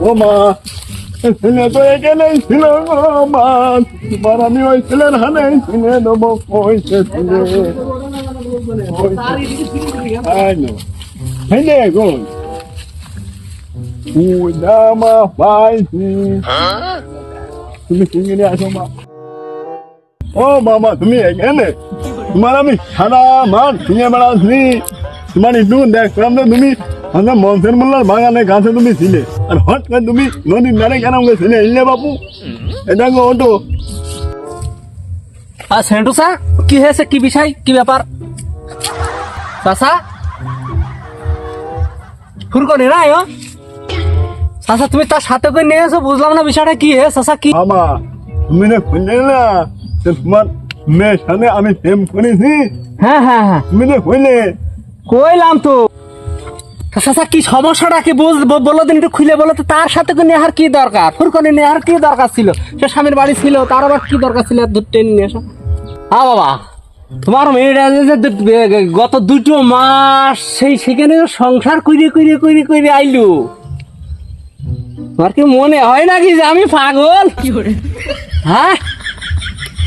ও ছেলে তো এখানে ছিল মা তোমার আমি ওই হানে ছেলে দেবো কইছে ছেলে। আইনো ছেলে গো। উদামা পাইছি তুমি চিংড়ি আসো মা। ও মামা, তুমি এখানে? তোমার আমি সারা মাঠ চিনে বেড়াচ্ছি তোমার একটু দেখলাম না তুমি। আমরা মনসের মোল্লার বাগানে গাছে তুমি ছিলে। আর হট করে তুমি নদীর ধারে কেন ছিলে এলে বাপু? এটা অটো। আর সেন্টু সা কি হয়েছে? কি বিষয়? কি ব্যাপার? চাষা ফুরকনি না ও চাষা তুমি তার সাথে করে নিয়ে এসো বুঝলাম না বিষয়টা কি হে চাষা কি? মামা তুমি না খুঁজলে না? তোমার মেয়ের সাথে আমি প্রেম করেছি। হ্যাঁ হ্যাঁ হ্যাঁ। তুমি না খুঁজলে কইলাম তা। চাচা কি সমস্যাটা কি? বুঝ বলো দিন একটু খুলে বলো তো তার সাথে করে নেওয়ার কি দরকার? ফুরকনি নেওয়ার কি দরকার ছিল? সে স্বামীর বাড়ি ছিল তার আবার কি দরকার ছিল? দুধ টেনে নিয়ে আসা হ্যাঁ বাবা তোমার মেয়েরা যে গত দুটো মাস সেই সেখানে সংসার কইরে কইরে কইরে কইরে আইলু। তোমার কি মনে হয় নাকি যে আমি পাগল? হ্যাঁ?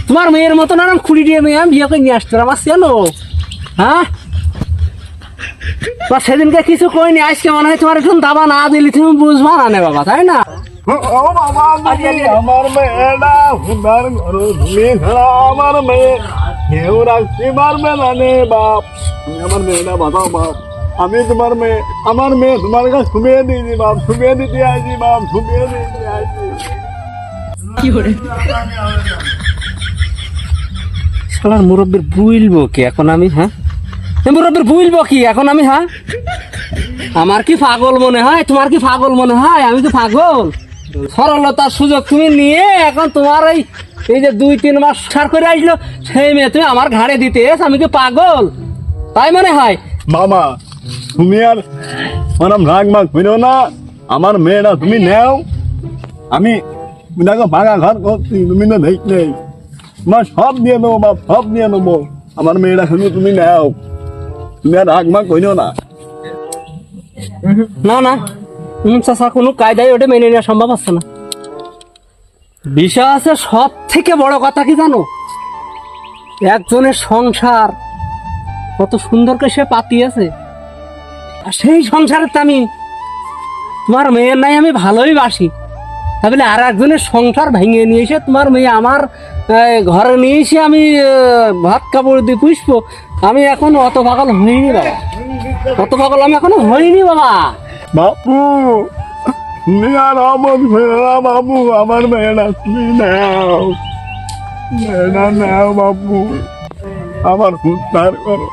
তোমার মেয়ের মতন আরাম খুঁড়ি দিয়ে মেয়ে আমি বিয়ে করে নিয়ে আসতে আমার চেনো? হ্যাঁ? বা সেদিনকে কিছু কইনি আজকে মনে হয় তোমার একটু দাবা না দিলি তুমি বুঝবা না নে বাবা তাই না? ও বাবা আমার মেয়েটা হুদার ঘর তুমি আমার মেয়ে। কেউ রাখতে পারবে না নে বাপ। আমার মেয়েটা বাঁচাও বাপ। আমি তোমার মেয়ে আমার মেয়ে তোমার কাছে শুনিয়ে দিয়েছি বাপ শুনিয়ে দিতে আছি বাপ শুনিয়ে দিতে আছি শালার মুরব্বীর বুইলবো কি এখন আমি হ্যাঁ? বুইলবো কি এখন আমি হ্যাঁ? আমার কি পাগল মনে হয়? তোমার কি পাগল মনে হয়? আমি তো পাগল। সরলতার সুযোগ তুমি নিয়ে এখন তোমার এই এই যে দুই, তিন মাস সার করে আসলো, সেই মেয়ে তুমি আমার ঘাড়ে দিতে এস, আমি কি পাগল। তাই মনে হয়? মামা, তুমি আর মানাম রাগ মাগ হইল না। আমার মেয়েটা তুমি নেও। আমি, দেখো ভাঙা ঘর করছি তুমি তো দেখলে মা সব দিয়ে নেব, বাপ, সব নিয়ে দেবো আমার মেয়েটা শুধু তুমি নেও। তুমি আর মাগ হইল না। না না চাষা কোনো কায়দায় ওটা মেনে নেওয়া সম্ভব হচ্ছে না। বিষয় আছে সব থেকে বড় কথা কি জানো? একজনের সংসার কত সুন্দর করে সে পাতিয়েছে। আর সেই সংসারের তো আমি, তোমার মেয়ের নাই, আমি ভালোই বাসি। তাহলে আর একজনের সংসার ভেঙে নিয়ে এসে তোমার মেয়ে আমার ঘরে নিয়ে এসে আমি ভাত কাপড় দিয়ে পুষবো। আমি এখন অত পাগল হইনি বাবা। অত পাগল আমি এখনও হইনি বাবা। বাপু আর বাবু আমার মেয়েটা তুমি নেও। মেয়েটা নেও বাবু আমার উদ্ধার করো।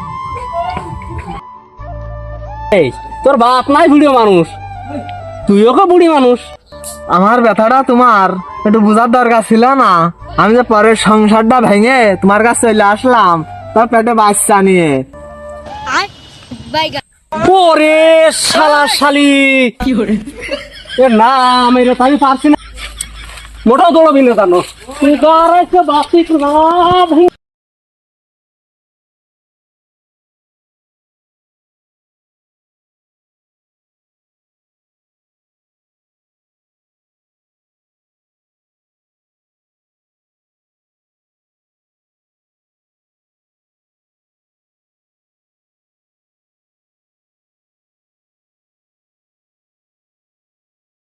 এই তোর বাপ নাই বুড়ি মানুষ। তুইও কে বুড়ি মানুষ। আমার ব্যথাটা তোমার একটু বোঝার দরকার ছিল না। আমি যে পরের সংসারটা ভেঙে তোমার কাছে চলে আসলাম তার পেটে বাচ্চা নিয়ে। বাইগা ওরে শালা শালি! এ না আমি রে তাই পারছি না। মোটাও দৌড়বি না জানো তুই তো আর একটা বাপি না